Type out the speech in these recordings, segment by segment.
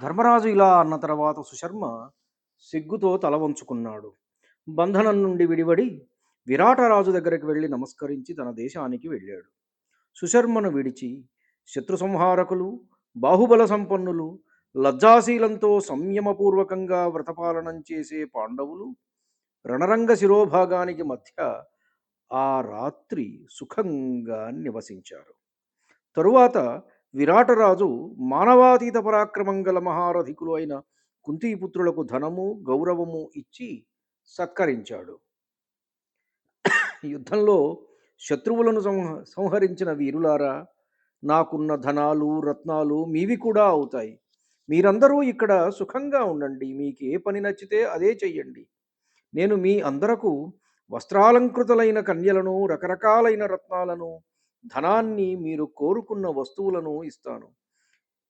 ధర్మరాజు ఇలా అన్న తర్వాత సుశర్మ సిగ్గుతో తల వంచుకున్నాడు. బంధనం నుండి విడివడి విరాటరాజు దగ్గరికి వెళ్ళి నమస్కరించి తన దేశానికి వెళ్ళాడు. సుశర్మను విడిచి శత్రు సంహారకులు బాహుబల సంపన్నులు లజ్జాశీలంతో సంయమపూర్వకంగా వ్రతపాలనం చేసే పాండవులు రణరంగ శిరోభాగానికి మధ్య ఆ రాత్రి సుఖంగా నివసించారు. తరువాత విరాటరాజు మానవాతీత పరాక్రమం గల మహారథికులు అయిన కుంతీపుత్రులకు ధనము గౌరవము ఇచ్చి సత్కరించాడు. యుద్ధంలో శత్రువులను సంహరించిన వీరులారా నాకున్న ధనాలు రత్నాలు మీవి కూడా అవుతాయి. మీరందరూ ఇక్కడ సుఖంగా ఉండండి. మీకు ఏ పని నచ్చితే అదే చెయ్యండి. నేను మీ అందరకు వస్త్రాలంకృతులైన కన్యలను రకరకాలైన రత్నాలను ధనాన్ని మీరు కోరుకున్న వస్తువులను ఇస్తాను.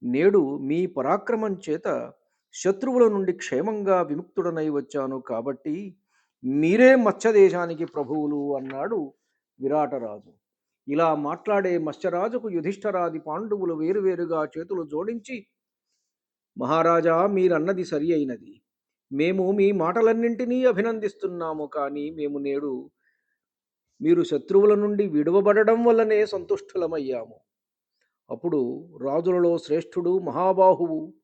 నేడు మీ పరాక్రమం చేత శత్రువుల నుండి క్షేమంగా విముక్తుడనై వచ్చాను కాబట్టి మీరే మత్స్యదేశానికి ప్రభువులు అన్నాడు విరాటరాజు. ఇలా మాట్లాడే మత్స్యరాజుకు యుధిష్ఠరాది పాండవులు వేరువేరుగా చేతులు జోడించి మహారాజా మీరన్నది సరి అయినది. మేము మీ మాటలన్నింటినీ అభినందిస్తున్నాము కానీ మేము నేడు మీరు శత్రువుల నుండి విడువబడడం వల్లనే సంతుష్టులమయ్యాము. అప్పుడు రాజులలో శ్రేష్ఠుడు మహాబాహువు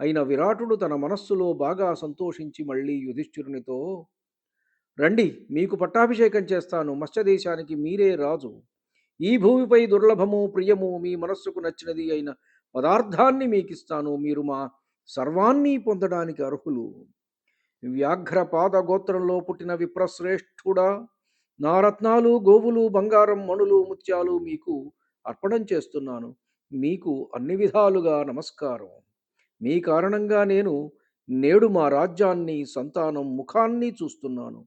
అయిన విరాటుడు తన మనస్సులో బాగా సంతోషించి మళ్ళీ యుధిష్ఠిరునితో రండి మీకు పట్టాభిషేకం చేస్తాను. మత్స్యదేశానికి మీరే రాజు. ఈ భూమిపై దుర్లభము ప్రియము మీ మనస్సుకు నచ్చినది అయిన పదార్థాన్ని మీకిస్తాను. మీరు మా సర్వాన్ని పొందడానికి అర్హులు. వ్యాఘ్రపాద గోత్రంలో పుట్టిన విప్రశ్రేష్ఠుడా నా రత్నాలు గోవులు బంగారం మణులు ముత్యాలు మీకు అర్పణం చేస్తున్నాను. మీకు అన్ని విధాలుగా నమస్కారం. మీ కారణంగా నేను నేడు మా రాజ్యాన్ని సంతానం ముఖాన్ని చూస్తున్నాను.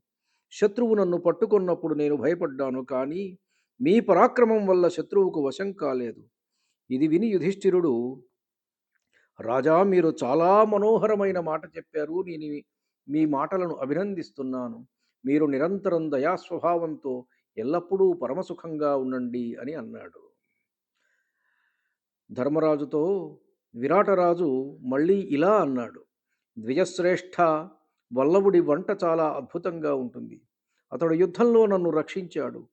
శత్రువు నన్ను పట్టుకున్నప్పుడు నేను భయపడ్డాను కానీ మీ పరాక్రమం వల్ల శత్రువుకు వశం కాలేదు. ఇది విని యుధిష్ఠిరుడు రాజా మీరు చాలా మనోహరమైన మాట చెప్పారు. నేను మీ మాటలను అభినందిస్తున్నాను. మీరు నిరంతరం దయాస్వభావంతో ఎల్లప్పుడూ పరమసుఖంగా ఉండండి అని అన్నాడు. ధర్మరాజుతో విరాటరాజు మళ్ళీ ఇలా అన్నాడు. ద్విజశ్రేష్ఠ వల్లవుడి వంట చాలా అద్భుతంగా ఉంటుంది. అతడు యుద్ధంలో నన్ను రక్షించాడు.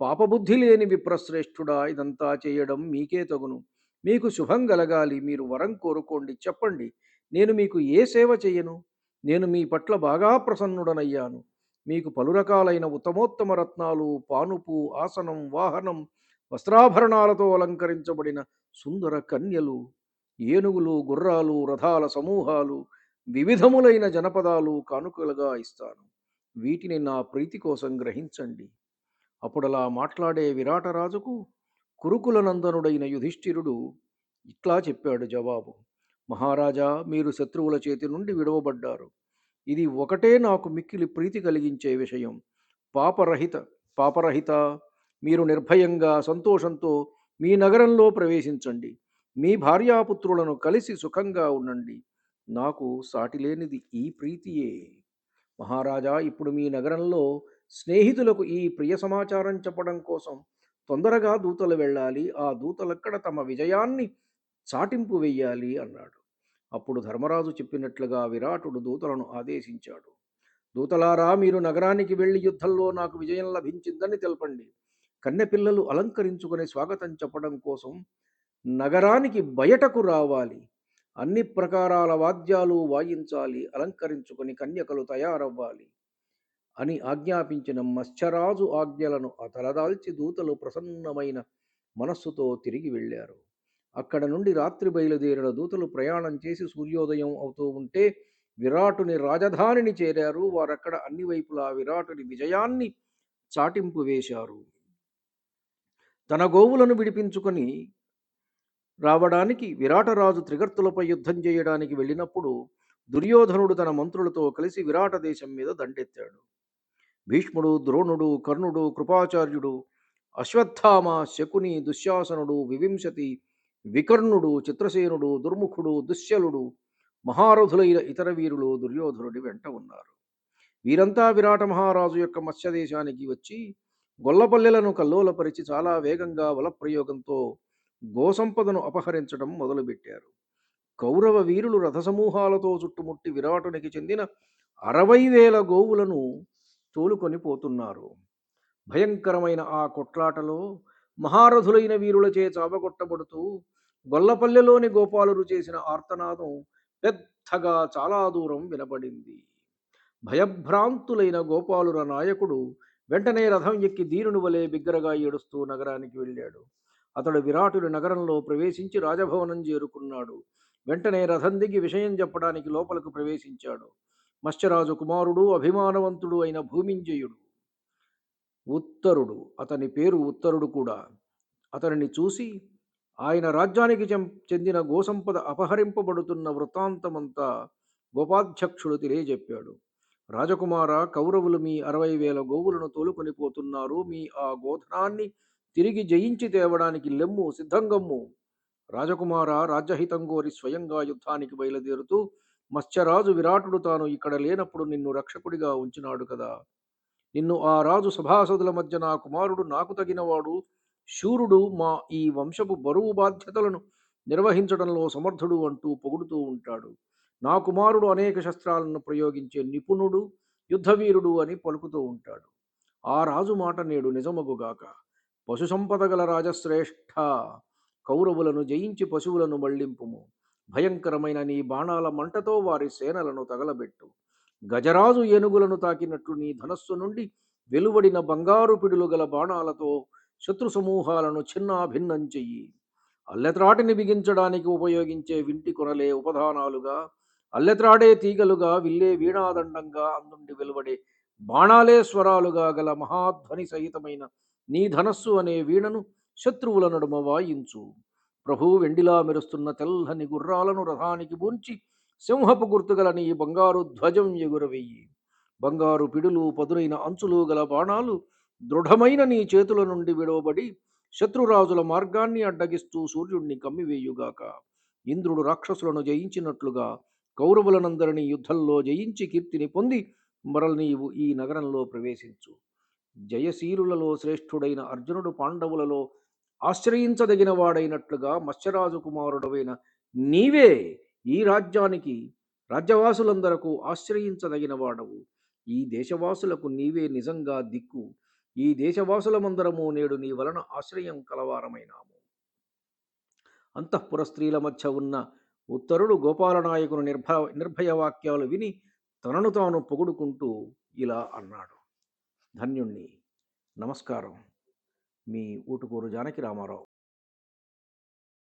పాపబుద్ధి లేని విప్రశ్రేష్ఠుడా ఇదంతా చేయడం మీకే తగును. మీకు శుభం కలగాలి మీరు వరం కోరుకోండి చెప్పండి. నేను మీకు ఏ సేవ చేయను? నేను మీ పట్ల బాగా ప్రసన్నుడనయ్యాను. మీకు పలు రకాలైన ఉత్తమోత్తమ రత్నాలు పానుపు ఆసనం వాహనం వస్త్రాభరణాలతో అలంకరించబడిన సుందర కన్యలు ఏనుగులు గుర్రాలు రథాల సమూహాలు వివిధములైన జనపదాలు కానుకలుగా ఇస్తాను. వీటిని నా ప్రీతి కోసం గ్రహించండి. అప్పుడలా మాట్లాడే విరాటరాజుకు కురుకుల నందనుడైన యుధిష్ఠిరుడు ఇట్లా చెప్పాడు జవాబు. మహారాజా మీరు శత్రువుల చేతి నుండి విడవబడ్డారు. ఇది ఒకటే నాకు మిక్కిలి ప్రీతి కలిగించే విషయం. పాపరహిత పాపరహిత మీరు నిర్భయంగా సంతోషంతో మీ నగరంలో ప్రవేశించండి. మీ భార్యాపుత్రులను కలిసి సుఖంగా ఉండండి. నాకు సాటిలేనిది ఈ ప్రీతియే. మహారాజా ఇప్పుడు మీ నగరంలో స్నేహితులకు ఈ ప్రియ సమాచారం చెప్పడం కోసం తొందరగా దూతలు వెళ్ళాలి. ఆ దూతలక్కడ తమ విజయాన్ని చాటింపు వెయ్యాలి అన్నాడు. అప్పుడు ధర్మరాజు చెప్పినట్లుగా విరాటుడు దూతలను ఆదేశించాడు. దూతలారా మీరు నగరానికి వెళ్ళి యుద్ధంలో నాకు విజయం లభించిందని తెలపండి. కన్నెపిల్లలు అలంకరించుకుని స్వాగతం చెప్పడం కోసం నగరానికి బయటకు రావాలి. అన్ని ప్రకారాల వాద్యాలు వాయించాలి అలంకరించుకొని కన్యకలు తయారవ్వాలి అని ఆజ్ఞాపించిన మత్స్యరాజు ఆజ్ఞలను అతలదాల్చి దూతలు ప్రసన్నమైన మనస్సుతో తిరిగి వెళ్ళారు. అక్కడ నుండి రాత్రి బయలుదేరిన దూతలు ప్రయాణం చేసి సూర్యోదయం అవుతూ ఉంటే విరాటుని రాజధానిని చేరారు. వారక్కడ అన్ని వైపులా విరాటుని విజయాన్ని చాటింపు వేశారు. తన గోవులను విడిపించుకొని రావడానికి విరాటరాజు త్రిగర్తులపై యుద్ధం చేయడానికి వెళ్ళినప్పుడు దుర్యోధనుడు తన మంత్రులతో కలిసి విరాట దేశం మీద దండెత్తాడు. భీష్ముడు ద్రోణుడు కర్ణుడు కృపాచార్యుడు అశ్వత్థామ శకుని దుశ్శాసనుడు వివింశతి వికర్ణుడు చిత్రసేనుడు దుర్ముఖుడు దుశ్శలుడు మహారథులైన ఇతర వీరులు దుర్యోధనుడి వెంట ఉన్నారు. వీరంతా విరాట మహారాజు యొక్క మత్స్యదేశానికి వచ్చి గొల్లపల్లెలను కల్లోలపరిచి చాలా వేగంగా వలప్రయోగంతో గోసంపదను అపహరించడం మొదలుపెట్టారు. కౌరవ వీరులు రథసమూహాలతో చుట్టుముట్టి విరాటునికి చెందిన అరవై వేల గోవులను తోలుకొని పోతున్నారు. భయంకరమైన ఆ కొట్లాటలో మహారథులైన వీరులచే చావగొట్టబడుతూ గొల్లపల్లెలోని గోపాలురు చేసిన ఆర్తనాదం పెద్దగా చాలా దూరం వినబడింది. భయభ్రాంతులైన గోపాలుర నాయకుడు వెంటనే రథం ఎక్కి దీనుని వలె బిగ్గరగా ఏడుస్తూ నగరానికి వెళ్ళాడు. అతడు విరాటుడి నగరంలో ప్రవేశించి రాజభవనం చేరుకున్నాడు. వెంటనే రథం దిగి విషయం చెప్పడానికి లోపలకు ప్రవేశించాడు. మత్స్యరాజు కుమారుడు అభిమానవంతుడు అయిన భూమింజయుడు ఉత్తరుడు. అతని పేరు ఉత్తరుడు కూడా. అతనిని చూసి ఆయన రాజ్యానికి చెందిన గోసంపద అపహరింపబడుతున్న వృత్తాంతమంతా గోపాధ్యక్షుడు తెలియజెప్పాడు. రాజకుమార కౌరవులు మీ అరవై వేల గోవులను తోలుకొని పోతున్నారు. మీ ఆ గోధనాన్ని తిరిగి జయించి తేవడానికి లెమ్ము సిద్ధంగమ్ము. రాజకుమార రాజ్యహితం కోరి స్వయంగా యుద్ధానికి బయలుదేరుతూ మత్స్యరాజు విరాటుడు తాను ఇక్కడ లేనప్పుడు నిన్ను రక్షకుడిగా ఉంచినాడు కదా. నిన్ను ఆ రాజు సభాసదుల మధ్య నా కుమారుడు నాకు తగినవాడు శూరుడు మా ఈ వంశపు బరువు బాధ్యతలను నిర్వహించడంలో సమర్థుడు అంటూ పొగుడుతూ ఉంటాడు. నా కుమారుడు అనేక శస్త్రాలను ప్రయోగించే నిపుణుడు యుద్ధవీరుడు అని పలుకుతూ ఉంటాడు. ఆ రాజు మాట నేడు నిజమగుగాక పశు సంపద గల రాజశ్రేష్ఠ కౌరవులను జయించి పశువులను మళ్ళింపుము. భయంకరమైన నీ బాణాల మంటతో వారి సేనలను తగలబెట్టు. గజరాజు ఏనుగులను తాకినట్లు నీ ధనస్సు నుండి వెలువడిన బంగారు పిడులు గల బాణాలతో శత్రు సమూహాలను చిన్నాభిన్నం చెయ్యి. అల్లెత్రాటిని బిగించడానికి ఉపయోగించే వింటి కొనలే ఉపధానాలుగా అల్లెత్రాడే తీగలుగా విల్లే వీణాదండంగా అందుండి వెలువడే బాణాలే స్వరాలుగా గల మహాధ్వని సహితమైన నీ ధనస్సు అనే వీణను శత్రువుల నడుమ వాయించు. ప్రభు వెండిలా మెరుస్తున్న తెల్లని గుర్రాలను రథానికి బూంచి సింహపు గుర్తుగల నీ బంగారు ధ్వజం ఎగురవెయ్యి బంగారు పిడులు పదునైన అంచులు గల బాణాలు దృఢమైన నీ చేతుల నుండి విడవబడి శత్రురాజుల మార్గాన్ని అడ్డగిస్తూ సూర్యుణ్ణి కమ్మివేయుగాక. ఇంద్రుడు రాక్షసులను జయించినట్లుగా కౌరవులనందరినీ యుద్ధంలో జయించి కీర్తిని పొంది మరల నీవు ఈ నగరంలో ప్రవేశించు. జయశీలులలో శ్రేష్ఠుడైన అర్జునుడు పాండవులలో ఆశ్రయించదగిన వాడైనట్లుగా మత్స్యరాజు కుమారుడవైన నీవే ఈ రాజ్యానికి రాజ్యవాసులందరకు ఆశ్రయించదగిన వాడవు. ఈ దేశవాసులకు నీవే నిజంగా దిక్కు. ఈ దేశవాసులమందరము నేడు నీ వలన ఆశ్రయం కలవారమైనాము. అంతఃపుర స్త్రీల మధ్య ఉన్న ఉత్తరుడు గోపాలనాయకుని నిర్భ నిర్భయ వాక్యాలు విని తనను తాను పొగుడుకుంటూ ఇలా అన్నాడు. ధన్యుణ్ణి. నమస్కారం. మీ ఊటుకూరు జానకి రామారావు.